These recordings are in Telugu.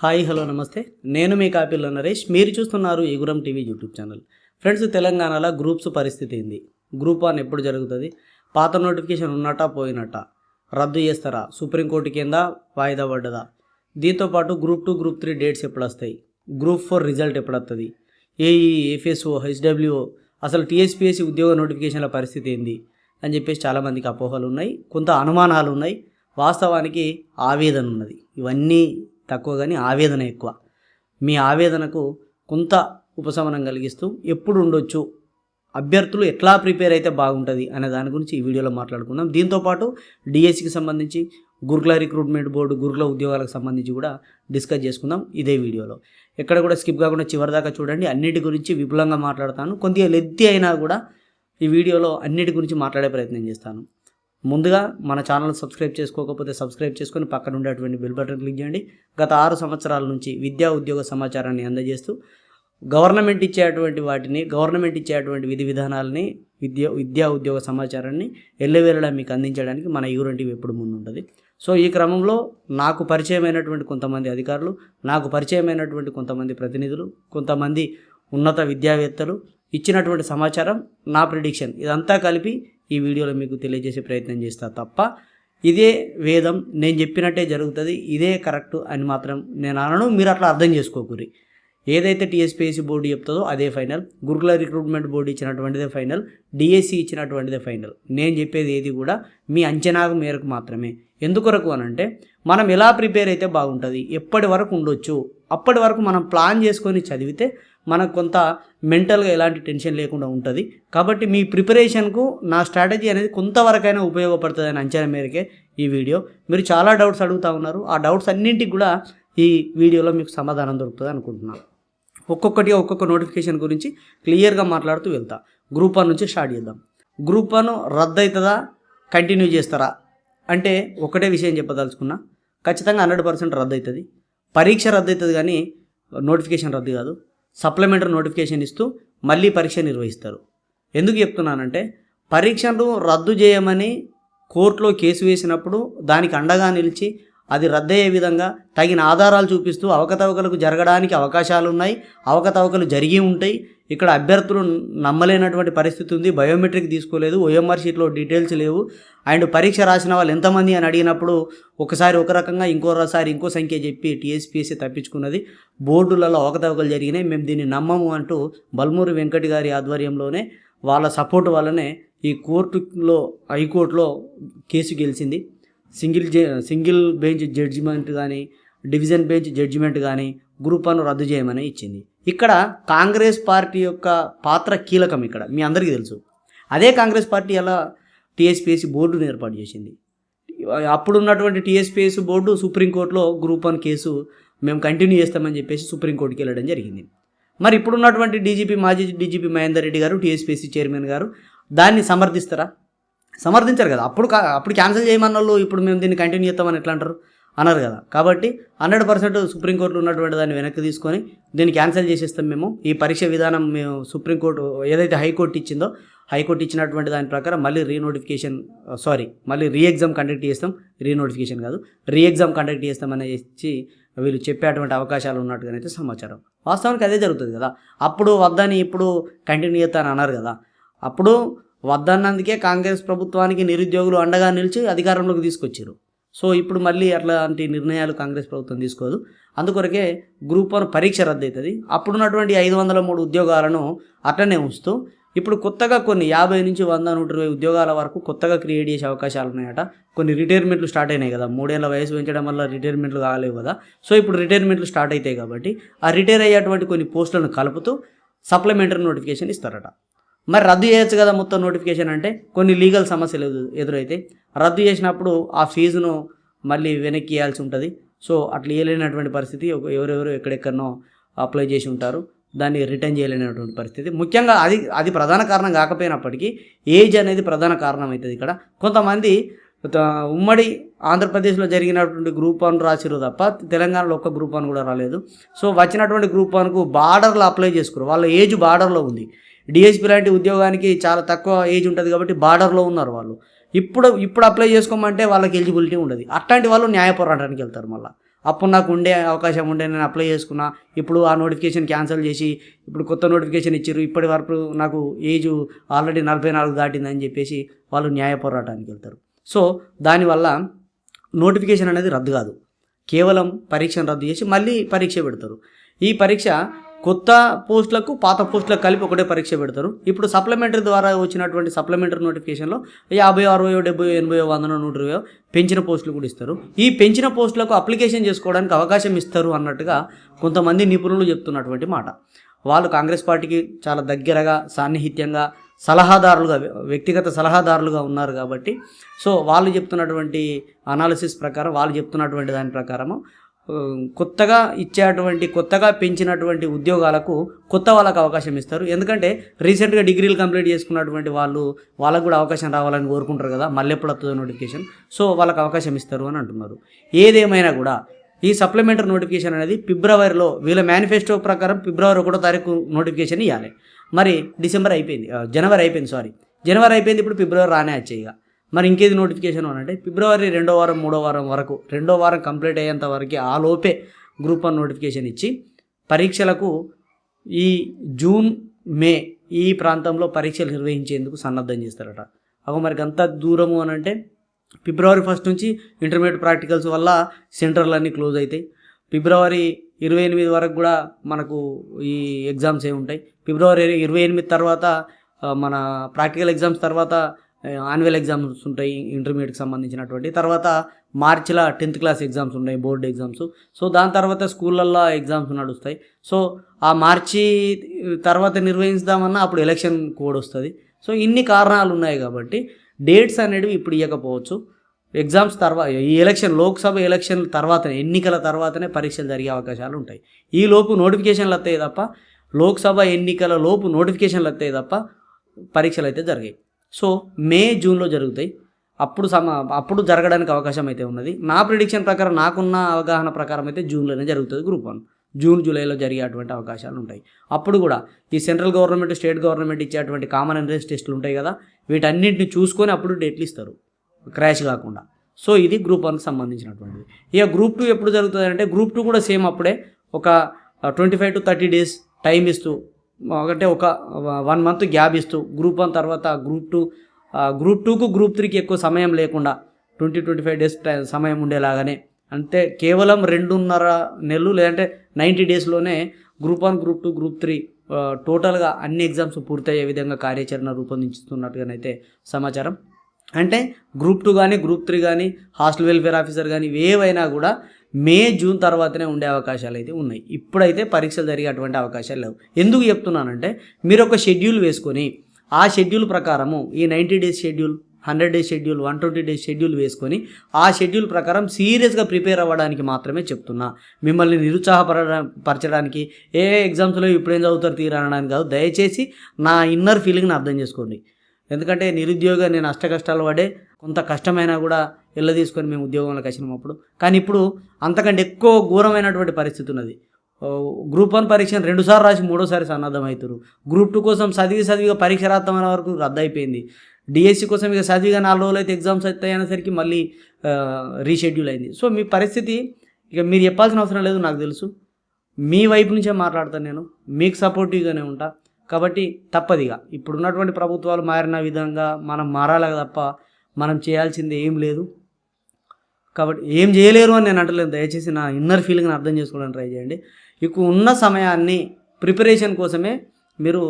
హాయ్ హలో నమస్తే. నేను మీ కాపీలో నరేష్. మీరు చూస్తున్నారు ఎగురం టీవీ యూట్యూబ్ ఛానల్. ఫ్రెండ్స్ తెలంగాణలో గ్రూప్స్ పరిస్థితి ఏంది? గ్రూప్ వన్ ఎప్పుడు జరుగుతుంది? పాత నోటిఫికేషన్ ఉన్నట్ట పోయినట్ట? రద్దు చేస్తారా? సుప్రీంకోర్టు కింద వాయిదా పడ్డదా? దీంతోపాటు group two group three dates ఎప్పుడు వస్తాయి గ్రూప్ ఫోర్ రిజల్ట్ ఎప్పుడు వస్తుంది ఏఈ ఎఫ్ఎస్ఓ హెచ్డబ్ల్యూఓ అసలు టీఎస్పీఎస్సీ ఉద్యోగ నోటిఫికేషన్ల పరిస్థితి ఏంది? అని చెప్పేసి చాలామందికి అపోహలు ఉన్నాయి కొంత అనుమానాలు ఉన్నాయి వాస్తవానికి ఆవేదన ఉన్నది ఇవన్నీ తక్కువ కానీ ఆవేదన ఎక్కువ. మీ ఆవేదనకు కొంత ఉపశమనం కలిగిస్తూ ఎప్పుడు ఉండొచ్చు అభ్యర్థులు ఎట్లా ప్రిపేర్ అయితే బాగుంటుంది అనే దాని గురించి ఈ వీడియోలో మాట్లాడుకుందాం. దీంతోపాటు డిఎస్సికి సంబంధించి గురుకుల రిక్రూట్మెంట్ బోర్డు గురుకుల ఉద్యోగాలకు సంబంధించి కూడా డిస్కస్ చేసుకుందాం ఇదే వీడియోలో. ఎక్కడ కూడా స్కిప్ కాకుండా చివరిదాకా చూడండి. అన్నిటి గురించి విపులంగా మాట్లాడతాను. కొద్దిగా లెద్ది అయినా కూడా ఈ వీడియోలో అన్నిటి గురించి మాట్లాడే ప్రయత్నం చేస్తాను. ముందుగా మన ఛానల్ సబ్స్క్రైబ్ చేసుకోకపోతే సబ్స్క్రైబ్ చేసుకొని పక్కన ఉండేటువంటి బెల్ బటన్ క్లిక్ చేయండి. గత ఆరు సంవత్సరాల నుంచి విద్యా ఉద్యోగ సమాచారాన్ని అందజేస్తూ గవర్నమెంట్ ఇచ్చేటువంటి వాటిని గవర్నమెంట్ ఇచ్చేటువంటి విధి విధానాలని విద్య విద్యా ఉద్యోగ సమాచారాన్ని ఎల్లవేళలా మీకు అందించడానికి మన యూరన్ ఎప్పుడు ముందుంటుంది. సో ఈ క్రమంలో నాకు పరిచయమైనటువంటి కొంతమంది అధికారులు నాకు పరిచయమైనటువంటి కొంతమంది ప్రతినిధులు కొంతమంది ఉన్నత విద్యావేత్తలు ఇచ్చినటువంటి సమాచారం నా ప్రిడిక్షన్ ఇదంతా కలిపి ఈ వీడియోలో మీకు తెలియజేసే ప్రయత్నం చేస్తా తప్ప ఇదే వేదం నేను చెప్పినట్టే జరుగుతుంది ఇదే కరెక్ట్ అని మాత్రం నేను అనను. మీరు అట్లా అర్థం చేసుకోకూరి ఏదైతే టీఎస్పీఎస్సీ బోర్డు చెప్తుందో అదే ఫైనల్. గురుకుల రిక్రూట్మెంట్ బోర్డు ఇచ్చినటువంటిదే ఫైనల్. డిఎస్సి ఇచ్చినటువంటిదే ఫైనల్. నేను చెప్పేది ఏది కూడా మీ అంచనా మేరకు మాత్రమే. ఎందుకొరకు అనంటే మనం ఎలా ప్రిపేర్ అయితే బాగుంటుంది ఎప్పటి వరకు ఉండొచ్చు అప్పటి వరకు మనం ప్లాన్ చేసుకొని చదివితే మనకు కొంత మెంటల్గా ఎలాంటి టెన్షన్ లేకుండా ఉంటుంది. కాబట్టి మీ ప్రిపరేషన్కు నా స్ట్రాటజీ అనేది కొంతవరకైనా ఉపయోగపడుతుంది అని అంచనా మేరకే ఈ వీడియో. మీరు చాలా డౌట్స్ అడుగుతూ ఉన్నారు. ఆ డౌట్స్ అన్నింటికి కూడా ఈ వీడియోలో మీకు సమాధానం దొరుకుతుంది అనుకుంటున్నాను. ఒక్కొక్కటి ఒక్కొక్క నోటిఫికేషన్ గురించి క్లియర్గా మాట్లాడుతూ వెళ్తా. గ్రూప్ వన్ నుంచి స్టార్ట్ చేద్దాం. గ్రూప్ వన్ రద్దు అవుతుందా కంటిన్యూ చేస్తారా? అంటే ఒకటే విషయం చెప్పదలుచుకున్నా. ఖచ్చితంగా హండ్రెడ్ పర్సెంట్ రద్దు అవుతుంది పరీక్ష రద్దు అవుతుంది కానీ నోటిఫికేషన్ రద్దు కాదు. సప్లిమెంటరీ నోటిఫికేషన్ ఇస్తూ మళ్ళీ పరీక్ష నిర్వహిస్తారు. ఎందుకు చెప్తున్నానంటే పరీక్షను రద్దు చేయమని కోర్టులో కేసు వేసినప్పుడు దానికి అండగా నిలిచి అది రద్దయ్యే విధంగా తగిన ఆధారాలు చూపిస్తూ అవకతవకలకు జరగడానికి అవకాశాలు ఉన్నాయి అవకతవకలు జరిగి ఉంటాయి ఇక్కడ అభ్యర్థులు నమ్మలేనటువంటి పరిస్థితి ఉంది. బయోమెట్రిక్ తీసుకోలేదు. ఓఎంఆర్ షీట్లో డీటెయిల్స్ లేవు. అండ్ పరీక్ష రాసిన వాళ్ళు ఎంతమంది అని అడిగినప్పుడు ఒకసారి ఒక రకంగా ఇంకోసారి ఇంకో సంఖ్య చెప్పి టీఎస్పీఎస్సీ తప్పించుకున్నది. బోర్డులలో అవకతవకలు జరిగినాయి. మేము దీన్ని నమ్మము అంటూ బల్మూరి వెంకట్ గారి ఆధ్వర్యంలోనే వాళ్ళ సపోర్ట్ వల్లనే ఈ కోర్టులో హైకోర్టులో కేసు గెలిచింది. Single J single bench judgement కానీ డివిజన్ బెంచ్ జడ్జిమెంట్ కానీ గ్రూప్ వన్ రద్దు చేయమని ఇచ్చింది. ఇక్కడ కాంగ్రెస్ పార్టీ యొక్క పాత్ర కీలకం ఇక్కడ మీ అందరికీ తెలుసు. అదే కాంగ్రెస్ పార్టీ అలా టీఎస్పీఎస్సీ బోర్డును ఏర్పాటు చేసింది. అప్పుడు ఉన్నటువంటి టీఎస్పీఎస్సీ బోర్డు సుప్రీంకోర్టులో గ్రూప్ వన్ కేసు మేము కంటిన్యూ చేస్తామని చెప్పేసి సుప్రీంకోర్టుకి వెళ్ళడం జరిగింది. మరి ఇప్పుడున్నటువంటి డీజీపీ మాజీ డీజీపీ మహేందర్ రెడ్డి గారు టీఎస్పీఎస్సీ చైర్మన్ గారు దాన్ని సమర్థిస్తారా? సమర్థించారు కదా. అప్పుడు అప్పుడు క్యాన్సిల్ చేయమన్న వాళ్ళు ఇప్పుడు మేము దీన్ని కంటిన్యూ చేస్తామని ఎట్లా అంటారు? అన్నారు కదా. కాబట్టి హండ్రెడ్ పర్సెంట్ సుప్రీంకోర్టులో ఉన్నటువంటి దాన్ని వెనక్కి తీసుకొని దీన్ని క్యాన్సిల్ చేసేస్తాం మేము. ఈ పరీక్ష విధానం మేము సుప్రీంకోర్టు ఏదైతే హైకోర్టు ఇచ్చిందో హైకోర్టు ఇచ్చినటువంటి దాని ప్రకారం మళ్ళీ రీనోటిఫికేషన్ సారీ మళ్ళీ రీ ఎగ్జామ్ కండక్ట్ చేస్తాం. రీనోటిఫికేషన్ కాదు రీ ఎగ్జామ్ కండక్ట్ చేస్తాం అనేసి వీళ్ళు చెప్పేటువంటి అవకాశాలు ఉన్నట్టుగానైతే సమాచారం. వాస్తవానికి అదే జరుగుతుంది కదా. అప్పుడు వద్దని ఇప్పుడు కంటిన్యూ చేస్తాను అన్నారు కదా. అప్పుడు వద్దన్నందుకే కాంగ్రెస్ ప్రభుత్వానికి నిరుద్యోగులు అండగా నిలిచి అధికారంలోకి తీసుకొచ్చారు. సో ఇప్పుడు మళ్ళీ అట్లాంటి నిర్ణయాలు కాంగ్రెస్ ప్రభుత్వం తీసుకోదు. అందుకొరకే గ్రూప్ వన్ పరీక్ష రద్దు అవుతుంది అప్పుడున్నటువంటి ఐదు వందల మూడు ఉద్యోగాలను అట్లనే ఉంచుతూ ఇప్పుడు కొత్తగా కొన్ని యాభై నుంచి వంద నూట ఇరవై ఉద్యోగాల వరకు కొత్తగా క్రియేట్ చేసే అవకాశాలు ఉన్నాయట. కొన్ని రిటైర్మెంట్లు స్టార్ట్ అయినాయి కదా. మూడేళ్ళ వయసు పెంచడం వల్ల రిటైర్మెంట్లు కాలేవు కదా. సో ఇప్పుడు రిటైర్మెంట్లు స్టార్ట్ అవుతాయి కాబట్టి ఆ రిటైర్ అయ్యేటువంటి కొన్ని పోస్టులను కలుపుతూ సప్లిమెంటరీ నోటిఫికేషన్ ఇస్తారట. మరి రద్దు చేయొచ్చు కదా మొత్తం నోటిఫికేషన్ అంటే? కొన్ని లీగల్ సమస్యలు ఎదురైతే. రద్దు చేసినప్పుడు ఆ ఫీజును మళ్ళీ వెనక్కి ఇవ్వాల్సి ఉంటుంది. సో అట్లా ఇవ్వలేనటువంటి పరిస్థితి ఎవరెవరు ఎక్కడెక్కడనో అప్లై చేసి ఉంటారు. దాన్ని రిటర్న్ చేయలేనటువంటి పరిస్థితి. ముఖ్యంగా అది అది ప్రధాన కారణం కాకపోయినప్పటికీ ఏజ్ అనేది ప్రధాన కారణం అవుతుంది ఇక్కడ. కొంతమంది ఉమ్మడి ఆంధ్రప్రదేశ్లో జరిగినటువంటి గ్రూప్ వన్ రాసిరు తప్ప తెలంగాణలో ఒక్క గ్రూప్ వన్ కూడా రాలేదు. సో వచ్చినటువంటి గ్రూప్ వన్కు బార్డర్లో అప్లై చేసుకురు వాళ్ళ ఏజ్ బార్డర్లో ఉంది. డిఎస్పీ లాంటి ఉద్యోగానికి చాలా తక్కువ ఏజ్ ఉంటుంది కాబట్టి బార్డర్లో ఉన్నారు వాళ్ళు. ఇప్పుడు ఇప్పుడు అప్లై చేసుకోమంటే వాళ్ళకి ఎలిజిబిలిటీ ఉండదు. అట్లాంటి వాళ్ళు న్యాయ పోరాటానికి వెళ్తారు మళ్ళీ. అప్పుడు నాకు ఉండే అవకాశం ఉండే నేను అప్లై చేసుకున్నా. ఇప్పుడు ఆ నోటిఫికేషన్ క్యాన్సిల్ చేసి ఇప్పుడు కొత్త నోటిఫికేషన్ ఇచ్చారు ఇప్పటి వరకు నాకు ఏజ్ ఆల్రెడీ నలభై నాలుగు దాటిందని చెప్పేసి వాళ్ళు న్యాయ పోరాటానికి వెళ్తారు. సో దానివల్ల నోటిఫికేషన్ అనేది రద్దు కాదు. కేవలం పరీక్షను రద్దు చేసి మళ్ళీ పరీక్ష పెడతారు. ఈ పరీక్ష కొత్త పోస్టులకు పాత పోస్టులకు కలిపి ఒకటే పరీక్ష పెడతారు. ఇప్పుడు సప్లిమెంటరీ ద్వారా వచ్చినటువంటి సప్లిమెంటరీ నోటిఫికేషన్లో యాభై అరవై డెబ్బై ఎనభై వందనో నూట ఇరవై పెంచిన పోస్టులు కూడా ఇస్తారు. ఈ పెంచిన పోస్టులకు అప్లికేషన్ చేసుకోవడానికి అవకాశం ఇస్తారు అన్నట్టుగా కొంతమంది నిపుణులు చెప్తున్నటువంటి మాట. వాళ్ళు కాంగ్రెస్ పార్టీకి చాలా దగ్గరగా సాన్నిహిత్యంగా సలహాదారులుగా వ్యక్తిగత సలహాదారులుగా ఉన్నారు కాబట్టి సో వాళ్ళు చెప్తున్నటువంటి అనాలిసిస్ ప్రకారం వాళ్ళు చెప్తున్నటువంటి దాని ప్రకారము కొత్తగా ఇచ్చేటువంటి కొత్తగా పెంచినటువంటి ఉద్యోగాలకు కొత్త వాళ్ళకు అవకాశం ఇస్తారు. ఎందుకంటే రీసెంట్గా డిగ్రీలు కంప్లీట్ చేసుకున్నటువంటి వాళ్ళు వాళ్ళకు కూడా అవకాశం రావాలని కోరుకుంటారు కదా. మళ్ళీ ఎప్పుడు వస్తుంది నోటిఫికేషన్. సో వాళ్ళకి అవకాశం ఇస్తారు అని అంటున్నారు. ఏదేమైనా కూడా ఈ సప్లిమెంటరీ నోటిఫికేషన్ అనేది ఫిబ్రవరిలో వీళ్ళ మేనిఫెస్టో ప్రకారం ఫిబ్రవరి ఒకటో తారీఖు నోటిఫికేషన్ ఇవ్వాలి మరి డిసెంబర్ అయిపోయింది జనవరి అయిపోయింది సారీ. జనవరి అయిపోయింది ఇప్పుడు ఫిబ్రవరి రానే వచ్చాయి ఇక. మరి ఇంకేది నోటిఫికేషన్ అని అంటే ఫిబ్రవరి రెండో వారం మూడో వారం వరకు రెండో వారం కంప్లీట్ అయ్యేంత వరకు ఆ లోపే గ్రూప్ వన్ నోటిఫికేషన్ ఇచ్చి పరీక్షలకు ఈ జూన్ మే ఈ ప్రాంతంలో పరీక్షలు నిర్వహించేందుకు సన్నద్ధం చేస్తారట. అగో మరి అంత దూరము అని అంటే ఫిబ్రవరి ఫస్ట్ నుంచి ఇంటర్మీడియట్ ప్రాక్టికల్స్ వల్ల సెంటర్లు అన్నీ క్లోజ్ అవుతాయి ఫిబ్రవరి ఇరవై ఎనిమిది వరకు కూడా మనకు ఈ ఎగ్జామ్స్ ఏ ఉంటాయి. ఫిబ్రవరి ఇరవై ఎనిమిది తర్వాత మన ప్రాక్టికల్ ఎగ్జామ్స్ తర్వాత ఆన్యువల్ ఎగ్జామ్స్ ఉంటాయి ఇంటర్మీడియట్కి సంబంధించినటువంటి. తర్వాత మార్చిలో టెన్త్ క్లాస్ ఎగ్జామ్స్ ఉన్నాయి బోర్డు ఎగ్జామ్స్ సో దాని తర్వాత స్కూళ్ళల్లో ఎగ్జామ్స్ నడుస్తాయి. సో ఆ మార్చి తర్వాత నిర్వహించుదామన్నా అప్పుడు ఎలక్షన్ కోడ్ వస్తుంది. సో ఇన్ని కారణాలు ఉన్నాయి కాబట్టి డేట్స్ అనేవి ఇప్పుడు ఇవ్వకపోవచ్చు ఎగ్జామ్స్ తర్వాత ఈ ఎలక్షన్ లోక్సభ ఎలక్షన్ తర్వాత ఎన్నికల తర్వాతనే పరీక్షలు జరిగే అవకాశాలు ఉంటాయి. ఈ లోపు నోటిఫికేషన్లు వస్తాయి తప్ప లోక్సభ ఎన్నికల లోపు నోటిఫికేషన్లు వస్తాయి తప్ప పరీక్షలు అయితే జరిగాయి సో మే జూన్లో జరుగుతాయి. అప్పుడు సమ అప్పుడు జరగడానికి అవకాశం అయితే ఉన్నది. నా ప్రిడిక్షన్ ప్రకారం నాకున్న అవగాహన ప్రకారం అయితే జూన్లోనే జరుగుతుంది గ్రూప్ వన్. జూన్ జూలైలో జరిగేటువంటి అవకాశాలు ఉంటాయి. అప్పుడు కూడా ఈ సెంట్రల్ గవర్నమెంట్ స్టేట్ గవర్నమెంట్ ఇచ్చేటువంటి కామన్ ఎంట్రెన్స్ టెస్టులు ఉంటాయి కదా వీటన్నింటిని చూసుకొని అప్పుడు డేట్లు ఇస్తారు. క్రాష్ కాకుండా. సో ఇది గ్రూప్ వన్కి సంబంధించినటువంటిది. ఇక గ్రూప్ టూ ఎప్పుడు జరుగుతుంది అంటే గ్రూప్ టూ కూడా సేమ్ అప్పుడే ఒక twenty five to thirty days time ఇస్తూ అంటే ఒక వన్ మంత్ గ్యాప్ ఇస్తూ గ్రూప్ వన్ తర్వాత గ్రూప్ టూ గ్రూప్ టూకు గ్రూప్ త్రీకి ఎక్కువ సమయం లేకుండా ట్వంటీ ట్వంటీ ఫైవ్ డేస్ సమయం ఉండేలాగానే అంటే కేవలం రెండున్నర నెలలు లేదంటే నైంటీ డేస్లోనే group one group two group three టోటల్గా అన్ని ఎగ్జామ్స్ పూర్తయ్యే విధంగా కార్యాచరణ రూపొందించుతున్నట్టుగానైతే సమాచారం. అంటే గ్రూప్ టూ కానీ గ్రూప్ త్రీ కానీ హాస్టల్ వెల్ఫేర్ ఆఫీసర్ కానీ ఏవైనా కూడా మే జూన్ తర్వాతనే ఉండే అవకాశాలు అయితే ఉన్నాయి. ఇప్పుడైతే పరీక్షలు జరిగేటువంటి అవకాశాలు లేవు. ఎందుకు చెప్తున్నానంటే మీరు ఒక షెడ్యూల్ వేసుకొని ఆ షెడ్యూల్ ప్రకారము ఈ ninety days schedule hundred days schedule one twenty days schedule వేసుకొని ఆ షెడ్యూల్ ప్రకారం సీరియస్గా ప్రిపేర్ అవ్వడానికి మాత్రమే చెప్తున్నా. మిమ్మల్ని నిరుత్సాహపర పరచడానికి ఏ ఎగ్జామ్స్లో ఇప్పుడేం చదువుతారు తీరనడానికి కాదు. దయచేసి నా ఇన్నర్ ఫీలింగ్ని అర్థం చేసుకోండి. ఎందుకంటే నిరుద్యోగ నేను అష్ట కష్టాలు పడే కొంత కష్టమైనా కూడా ఇళ్ళ తీసుకొని మేము ఉద్యోగంలోకి వచ్చినప్పుడు కానీ ఇప్పుడు అంతకంటే ఎక్కువ ఘోరమైనటువంటి పరిస్థితి ఉన్నది. గ్రూప్ వన్ పరీక్షను రెండుసార్లు రాసి మూడోసారి సన్నద్ధం అవుతారు గ్రూప్ టూ కోసం చదివి చదివిగా పరీక్ష రాద్దామనే వరకు రద్దు అయిపోయింది డిఎస్సి కోసం ఇక చదివిగా నాలుగు రోజులు అయితే ఎగ్జామ్స్ అవుతాయి మళ్ళీ రీషెడ్యూల్ అయింది. సో మీ పరిస్థితి ఇక మీరు చెప్పాల్సిన అవసరం లేదు నాకు తెలుసు. మీ వైపు నుంచే మాట్లాడతాను నేను. మీకు సపోర్టివ్గానే ఉంటా. కాబట్టి తప్పదిగా ఇప్పుడున్నటువంటి ప్రభుత్వాలు మారిన విధంగా మనం మారాలి తప్ప మనం చేయాల్సింది ఏం లేదు. కాబట్టి ఏం చేయలేరు అని నేను అంటలేదు. దయచేసి నా ఇన్నర్ ఫీలింగ్ని అర్థం చేసుకోవడానికి ట్రై చేయండి. ఇక ఉన్న సమయాన్ని ప్రిపరేషన్ కోసమే మీరు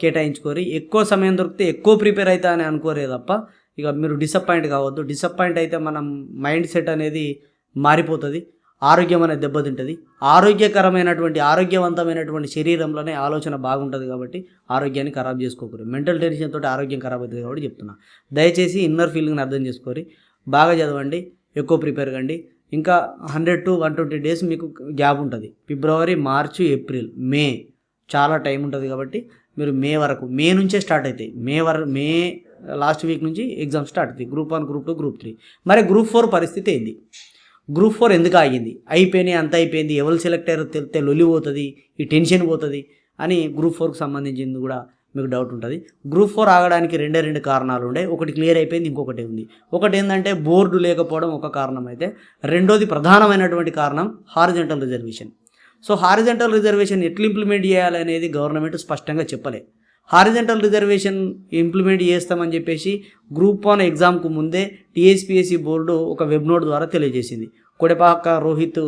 కేటాయించుకోరు. ఎక్కువ సమయం దొరికితే ఎక్కువ ప్రిపేర్ అవుతా అని అనుకోరే తప్ప ఇక మీరు డిసప్పాయింట్ కావద్దు. డిసప్పాయింట్ అయితే మనం మైండ్ సెట్ అనేది మారిపోతుంది. ఆరోగ్యం అనేది దెబ్బతింటుంది. ఆరోగ్యకరమైనటువంటి ఆరోగ్యవంతమైనటువంటి శరీరంలోనే ఆలోచన బాగుంటుంది కాబట్టి ఆరోగ్యాన్ని ఖరాబ్ చేసుకోకూడదు. మెంటల్ టెన్షన్ తోటి ఆరోగ్యం ఖరాబ్ అవుతుంది కాబట్టి చెప్తున్నా. దయచేసి ఇన్నర్ ఫీలింగ్ని అర్థం చేసుకోరి. బాగా చదవండి. ఎక్కువ ప్రిపేర్ కండి. ఇంకా hundred to one twenty days మీకు గ్యాప్ ఉంటుంది. ఫిబ్రవరి మార్చి ఏప్రిల్ మే చాలా టైం ఉంటుంది కాబట్టి మీరు మే వరకు మే నుంచే స్టార్ట్ అవుతాయి మే వర మే లాస్ట్ వీక్ నుంచి ఎగ్జామ్ స్టార్ట్ అవుతాయి. Group one group two group three. మరి గ్రూప్ ఫోర్ పరిస్థితి ఏంది? గ్రూప్ ఫోర్ ఎందుకు ఆగింది? అయిపోయినాయి అంత అయిపోయింది? ఎవరు సెలెక్ట్ అయ్యారో తెలితే లొలి పోతుంది? ఈ టెన్షన్ పోతుంది? అని గ్రూప్ ఫోర్కి సంబంధించింది కూడా మీకు డౌట్ ఉంటుంది. గ్రూప్ ఫోర్ ఆగడానికి రెండే రెండు కారణాలు ఉండే. ఒకటి క్లియర్ అయిపోయింది ఇంకొకటి ఉంది. ఒకటి ఏంటంటే బోర్డు లేకపోవడం ఒక కారణం అయితే రెండోది ప్రధానమైనటువంటి కారణం horizontal reservation so horizontal reservation ఎట్లా ఇంప్లిమెంట్ చేయాలనేది గవర్నమెంట్ స్పష్టంగా చెప్పలే. హారిజెంటల్ రిజర్వేషన్ ఇంప్లిమెంట్ చేస్తామని చెప్పేసి గ్రూప్ వన్ ఎగ్జామ్కు ముందే టీఎస్పీఎస్సీ బోర్డు ఒక వెబ్ నోట్ ద్వారా తెలియజేసింది. కొడపాక రోహిత్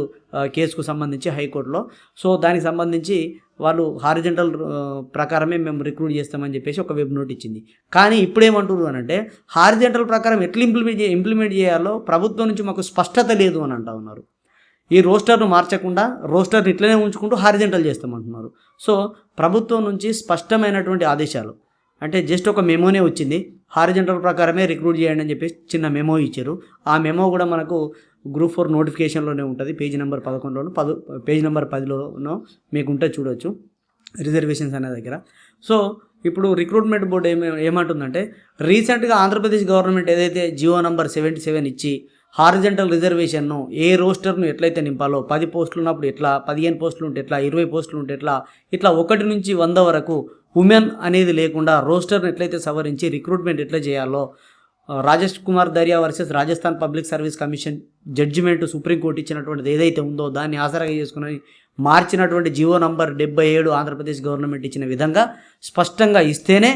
కేసుకు సంబంధించి హైకోర్టులో. సో దానికి సంబంధించి వాళ్ళు హారిజెంటల్ ప్రకారమే మేము రిక్రూట్ చేస్తామని చెప్పేసి ఒక వెబ్ నోట్ ఇచ్చింది కానీ ఇప్పుడేమంటున్నారు అని అంటే హారిజెంటల్ ప్రకారం ఎట్లా ఇంప్లిమెంట్ ఇంప్లిమెంట్ చేయాలో ప్రభుత్వం నుంచి మాకు స్పష్టత లేదు అని అంటా ఉన్నారు. ఈ రోస్టర్ను మార్చకుండా రోస్టర్ని ఇట్లనే ఉంచుకుంటూ హారిజెంటల్ చేస్తామంటున్నారు. సో ప్రభుత్వం నుంచి స్పష్టమైనటువంటి ఆదేశాలు. అంటే జస్ట్ ఒక మెమోనే వచ్చింది. హారిజెంటల్ ప్రకారమే రిక్రూట్ చేయండి అని చెప్పేసి చిన్న మెమో ఇచ్చారు. ఆ మెమో కూడా మనకు గ్రూప్ ఫోర్ నోటిఫికేషన్లోనే ఉంటుంది. పేజీ నెంబర్ పదకొండులోను పద పేజ్ నెంబర్ పదిలోనో మీకు ఉంటే చూడొచ్చు. రిజర్వేషన్స్ అనే దగ్గర. సో ఇప్పుడు రిక్రూట్మెంట్ బోర్డు ఏమే ఏమంటుందంటే రీసెంట్గా ఆంధ్రప్రదేశ్ గవర్నమెంట్ ఏదైతే జియో నంబర్ సెవెంటీ సెవెన్ ఇచ్చి హారిజెంటల్ రిజర్వేషన్ను ఏ రోస్టర్ను ఎట్లయితే నింపాలో పది పోస్టులు ఉన్నప్పుడు ఎట్లా పదిహేను పోస్టులు ఉంటే ఎట్లా ఇరవై పోస్టులు ఉంటే ఎట్లా ఇట్లా ఒకటి నుంచి వంద వరకు ఉమెన్ అనేది లేకుండా రోస్టర్ని ఎట్లయితే సవరించి రిక్రూట్మెంట్ ఎట్లా చేయాలో Rajesh Kumar Daria versus Rajasthan public service commission judgement Supreme Court ఇచ్చినటువంటిది ఏదైతే ఉందో దాన్ని ఆసరాగా చేసుకుని మార్చినటువంటి జీవో నంబర్ డెబ్బై ఏడు ఆంధ్రప్రదేశ్ గవర్నమెంట్ ఇచ్చిన విధంగా స్పష్టంగా ఇస్తేనే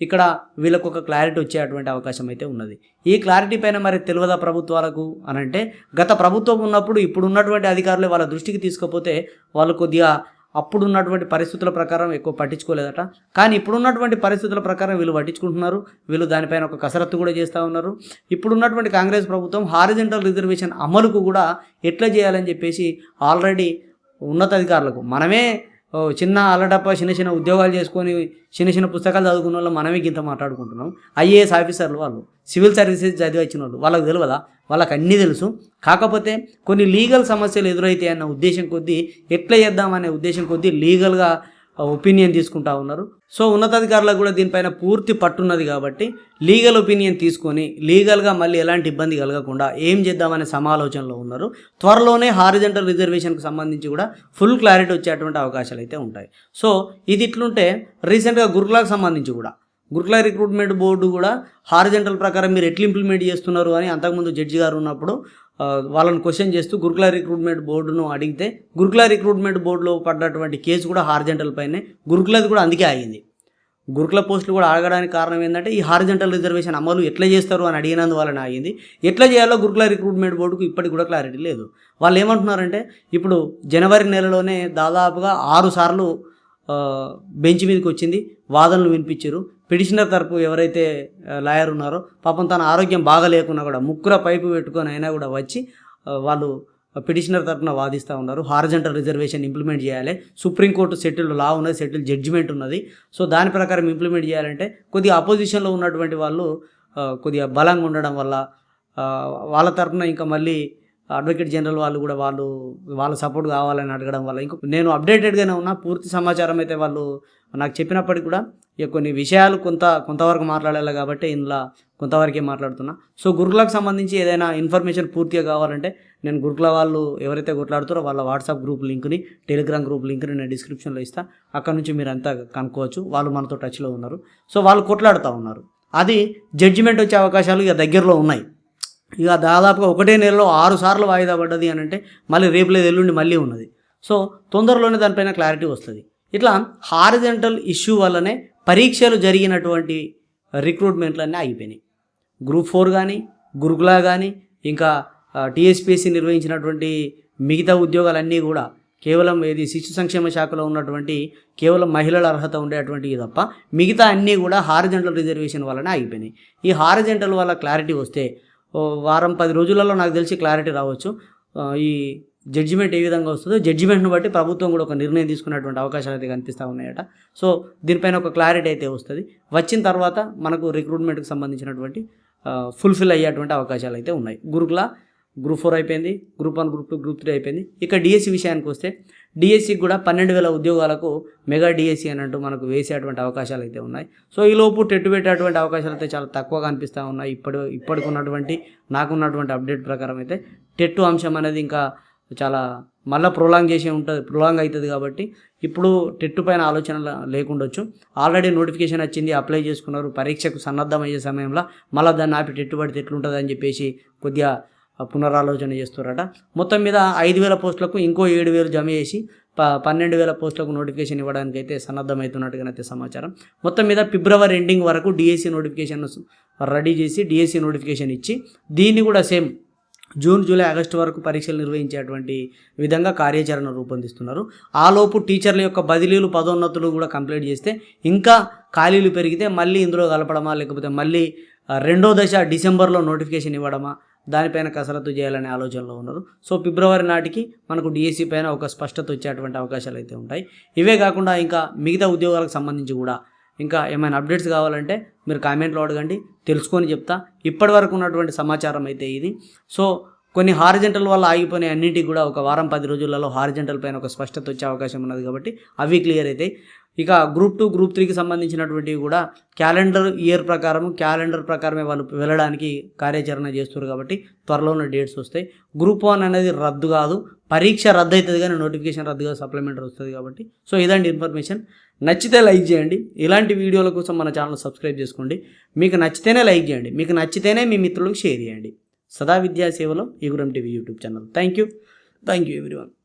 ఇక్కడ వీళ్ళకు ఒక క్లారిటీ వచ్చేటువంటి అవకాశం అయితే ఉన్నది. ఈ క్లారిటీ పైన మరి తెలియదా ప్రభుత్వాలకు అనంటే గత ప్రభుత్వం ఉన్నప్పుడు ఇప్పుడు ఉన్నటువంటి అధికారులు వాళ్ళ దృష్టికి తీసుకపోతే వాళ్ళు కొద్దిగా అప్పుడు ఉన్నటువంటి పరిస్థితుల ప్రకారం ఎక్కువ పట్టించుకోలేదట. కానీ ఇప్పుడున్నటువంటి పరిస్థితుల ప్రకారం వీళ్ళు పట్టించుకుంటున్నారు. వీళ్ళు దానిపైన ఒక కసరత్తు కూడా చేస్తూ ఉన్నారు. ఇప్పుడున్నటువంటి కాంగ్రెస్ ప్రభుత్వం హారిజెంటల్ రిజర్వేషన్ అమలుకు కూడా ఎట్లా చేయాలని చెప్పేసి ఆల్రెడీ ఉన్నతాధికారులకు మనమే చిన్న అల్లడప్ప చిన్న చిన్న ఉద్యోగాలు చేసుకొని చిన్న చిన్న పుస్తకాలు చదువుకున్న వాళ్ళు మనమే గింత మాట్లాడుకుంటున్నాం. ఐఏఎస్ ఆఫీసర్లు వాళ్ళు సివిల్ సర్వీసెస్ చదివి వచ్చిన వాళ్ళు వాళ్ళకి తెలియదా వాళ్ళకి అన్నీ తెలుసు. కాకపోతే కొన్ని లీగల్ సమస్యలు ఎదురైతాయన్న ఉద్దేశం కొద్దీ ఎట్లా చేద్దామనే ఉద్దేశం కొద్దీ లీగల్గా ఒపీనియన్ తీసుకుంటా ఉన్నారు. సో ఉన్నతాధికారులకు కూడా దీనిపైన పూర్తి పట్టున్నది కాబట్టి లీగల్ ఒపీనియన్ తీసుకొని లీగల్గా మళ్ళీ ఎలాంటి ఇబ్బంది కలగకుండా ఏం చేద్దామనే సమాలోచనలో ఉన్నారు. త్వరలోనే హారిజెంటల్ రిజర్వేషన్కి సంబంధించి కూడా ఫుల్ క్లారిటీ వచ్చేటువంటి అవకాశాలు అయితే ఉంటాయి. సో ఇది ఇట్లుంటే రీసెంట్గా గురుకులకు సంబంధించి కూడా గురుకుల రిక్రూట్మెంట్ బోర్డు కూడా హారిజెంటల్ ప్రకారం మీరు ఎట్లా ఇంప్లిమెంట్ చేస్తున్నారు అని అంతకుముందు జడ్జి గారు ఉన్నప్పుడు వాళ్ళని క్వశ్చన్ చేస్తూ గురుకుల రిక్రూట్మెంట్ బోర్డును అడిగితే గురుకుల రిక్రూట్మెంట్ బోర్డులో పడ్డటువంటి కేసు కూడా హార్జెంటల్ పైనే గురుకులది కూడా అందుకే ఆగింది. గురుకుల పోస్టులు కూడా ఆగడానికి కారణం ఏంటంటే ఈ హార్జెంటల్ రిజర్వేషన్ అమలు ఎట్లా చేస్తారు అని అడిగినందువలన ఆగింది. ఎట్లా చేయాలో గురుకుల రిక్రూట్మెంట్ బోర్డుకు ఇప్పటికి కూడా క్లారిటీ లేదు. వాళ్ళు ఏమంటున్నారంటే ఇప్పుడు జనవరి నెలలోనే దాదాపుగా ఆరు సార్లు బెంచ్ మీదకి వచ్చింది. వాదనలు వినిపించారు. పిటిషనర్ తరపు ఎవరైతే లాయర్ ఉన్నారో పాపం తన ఆరోగ్యం బాగా లేకున్నా కూడా ముక్కుర పైపు పెట్టుకొని అయినా కూడా వచ్చి వాళ్ళు పిటిషనర్ తరపున వాదిస్తూ ఉన్నారు. హారిజెంటల్ రిజర్వేషన్ ఇంప్లిమెంట్ చేయాలి. సుప్రీంకోర్టు సెటిల్డ్ లా ఉన్నది సెటిల్ జడ్జిమెంట్ ఉన్నది. సో దాని ప్రకారం ఇంప్లిమెంట్ చేయాలంటే కొద్దిగా అపోజిషన్లో ఉన్నటువంటి వాళ్ళు కొద్దిగా బలంగా ఉండడం వల్ల వాళ్ళ తరపున ఇంకా మళ్ళీ అడ్వకేట్ జనరల్ వాళ్ళు కూడా వాళ్ళు వాళ్ళ సపోర్ట్ కావాలని అడగడం వల్ల ఇంకో నేను అప్డేటెడ్గానే ఉన్నా పూర్తి సమాచారం అయితే వాళ్ళు నాకు చెప్పినప్పటికీ కూడా ఇక కొన్ని విషయాలు కొంత కొంతవరకు మాట్లాడాలి కాబట్టి ఇందులో కొంతవరకే మాట్లాడుతున్నా. సో గురుకులకు సంబంధించి ఏదైనా ఇన్ఫర్మేషన్ పూర్తిగా కావాలంటే నేను గురుకుల వాళ్ళు ఎవరైతే కొట్లాడుతారో వాళ్ళ వాట్సాప్ గ్రూప్ లింక్ని టెలిగ్రామ్ గ్రూప్ లింక్ని నేను డిస్క్రిప్షన్లో ఇస్తాను అక్కడ నుంచి మీరు అంతా కనుక్కోవచ్చు. వాళ్ళు మనతో టచ్లో ఉన్నారు. సో వాళ్ళు కొట్లాడుతూ ఉన్నారు. అది జడ్జిమెంట్ వచ్చే అవకాశాలు ఇక దగ్గరలో ఉన్నాయి. ఇక దాదాపుగా ఒకటే నెలలో ఆరు సార్లు వాయిదా పడ్డది అని అంటే మళ్ళీ రేపు లేదు ఎల్లుండి మళ్ళీ ఉన్నది. సో తొందరలోనే దానిపైన క్లారిటీ వస్తుంది. ఇట్లా హారిజెంటల్ ఇష్యూ వల్లనే పరీక్షలు జరిగినటువంటి రిక్రూట్మెంట్లన్నీ ఆగిపోయినాయి. గ్రూప్ ఫోర్ కానీ గురుకులా కానీ ఇంకా టీఎస్పీఎస్సీ నిర్వహించినటువంటి మిగతా ఉద్యోగాలన్నీ కూడా కేవలం ఇది శిశు సంక్షేమ శాఖలో ఉన్నటువంటి కేవలం మహిళల అర్హత ఉండేటువంటివి తప్ప మిగతా అన్నీ కూడా హారిజెంటల్ రిజర్వేషన్ వల్లనే ఆగిపోయినాయి. ఈ హారిజెంటల్ వల్ల క్లారిటీ వస్తే వారం పది రోజులలో నాకు తెలిసి క్లారిటీ రావచ్చు. ఈ జడ్జిమెంట్ ఏ విధంగా వస్తుందో జడ్జిమెంట్ను బట్టి ప్రభుత్వం కూడా ఒక నిర్ణయం తీసుకునేటువంటి అవకాశాలు అయితే కనిపిస్తూ ఉన్నాయట. సో దీనిపైన ఒక క్లారిటీ అయితే వస్తుంది. వచ్చిన తర్వాత మనకు రిక్రూట్మెంట్కి సంబంధించినటువంటి ఫుల్ఫిల్ అయ్యేటువంటి అవకాశాలు అయితే ఉన్నాయి. గురుకుల గ్రూప్ ఫోర్ అయిపోయింది group one group two group three అయిపోయింది. ఇక డిఎస్సి విషయానికి వస్తే డిఎస్సికి కూడా పన్నెండు వేల ఉద్యోగాలకు మెగా డిఎస్సి అన్నట్టు మనకు వేసేటువంటి అవకాశాలు అయితే ఉన్నాయి. సో ఈ లోపు టెట్టు పెట్టేటువంటి అవకాశాలు అయితే చాలా తక్కువగా అనిపిస్తూ ఉన్నాయి. ఇప్పటి ఇప్పటికి ఉన్నటువంటి నాకున్నటువంటి అప్డేట్ ప్రకారం అయితే టెట్టు అంశం అనేది ఇంకా చాలా మళ్ళీ ప్రొలాంగ్ చేసే ఉంటుంది ప్రొలాంగ్ అవుతుంది కాబట్టి ఇప్పుడు టెట్టు పైన ఆలోచన లేకుండొచ్చు. ఆల్రెడీ నోటిఫికేషన్ వచ్చింది అప్లై చేసుకున్నారు పరీక్షకు సన్నద్ధమయ్యే సమయంలో మళ్ళీ దాన్ని ఆపి టెట్టు పడితే ఎట్లుంటుంది అని చెప్పేసి కొద్దిగా పునరాలోచన చేస్తున్నారట మొత్తం మీద ఐదు వేల పోస్టులకు ఇంకో ఏడు వేలు జమ చేసి ప పన్నెండు వేల పోస్టులకు నోటిఫికేషన్ ఇవ్వడానికి అయితే సన్నద్ధమవుతున్నట్టుగానైతే సమాచారం. మొత్తం మీద ఫిబ్రవరి ఎండింగ్ వరకు డిఎస్సి నోటిఫికేషన్ రెడీ చేసి డిఎస్సి నోటిఫికేషన్ ఇచ్చి దీన్ని కూడా సేమ్ జూన్ జూలై ఆగస్టు వరకు పరీక్షలు నిర్వహించేటువంటి విధంగా కార్యాచరణ రూపొందిస్తున్నారు. ఆలోపు టీచర్ల యొక్క బదిలీలు పదోన్నతులు కూడా కంప్లీట్ చేస్తే ఇంకా ఖాళీలు పెరిగితే మళ్ళీ ఇందులో కలపడమా లేకపోతే మళ్ళీ రెండో దశ డిసెంబర్లో నోటిఫికేషన్ ఇవ్వడమా దానిపైన కసరత్తు చేయాలనే ఆలోచనలో ఉన్నారు. సో ఫిబ్రవరి నాటికి మనకు డిఎస్సి పైన ఒక స్పష్టత వచ్చేటువంటి అవకాశాలు అయితే ఉంటాయి. ఇవే కాకుండా ఇంకా మిగతా ఉద్యోగాలకు సంబంధించి కూడా ఇంకా ఏమైనా అప్డేట్స్ కావాలంటే మీరు కామెంట్లో అడగండి తెలుసుకొని చెప్తా. ఇప్పటి వరకు ఉన్నటువంటి సమాచారం అయితే ఇది. సో కొన్ని హారిజెంటల్ వల్ల ఆగిపోయిన అన్నింటికి కూడా ఒక వారం పది రోజులలో హారిజెంటల్ పైన ఒక స్పష్టత వచ్చే అవకాశం ఉన్నది కాబట్టి అవి క్లియర్ అయితే ఇక గ్రూప్ టూ గ్రూప్ త్రీకి సంబంధించినటువంటివి కూడా క్యాలెండర్ ఇయర్ ప్రకారం క్యాలెండర్ ప్రకారమే వాళ్ళు వెళ్ళడానికి కార్యాచరణ చేస్తారు కాబట్టి త్వరలోనే డేట్స్ వస్తాయి. గ్రూప్ వన్ అనేది రద్దు కాదు పరీక్ష రద్దు అవుతుంది కానీ నోటిఫికేషన్ రద్దు కాదు సప్లిమెంటరీ వస్తుంది కాబట్టి. సో ఇదండి ఇన్ఫర్మేషన్. నచ్చితే లైక్ చేయండి. ఇలాంటి వీడియోల కోసం మన ఛానల్ సబ్స్క్రైబ్ చేసుకోండి. మీకు నచ్చితేనే లైక్ చేయండి. మీకు నచ్చితేనే మీ మిత్రులకు షేర్ చేయండి. సదా విద్యా సేవలో Eeguram TV YouTube channel. Thank you thank you everyone.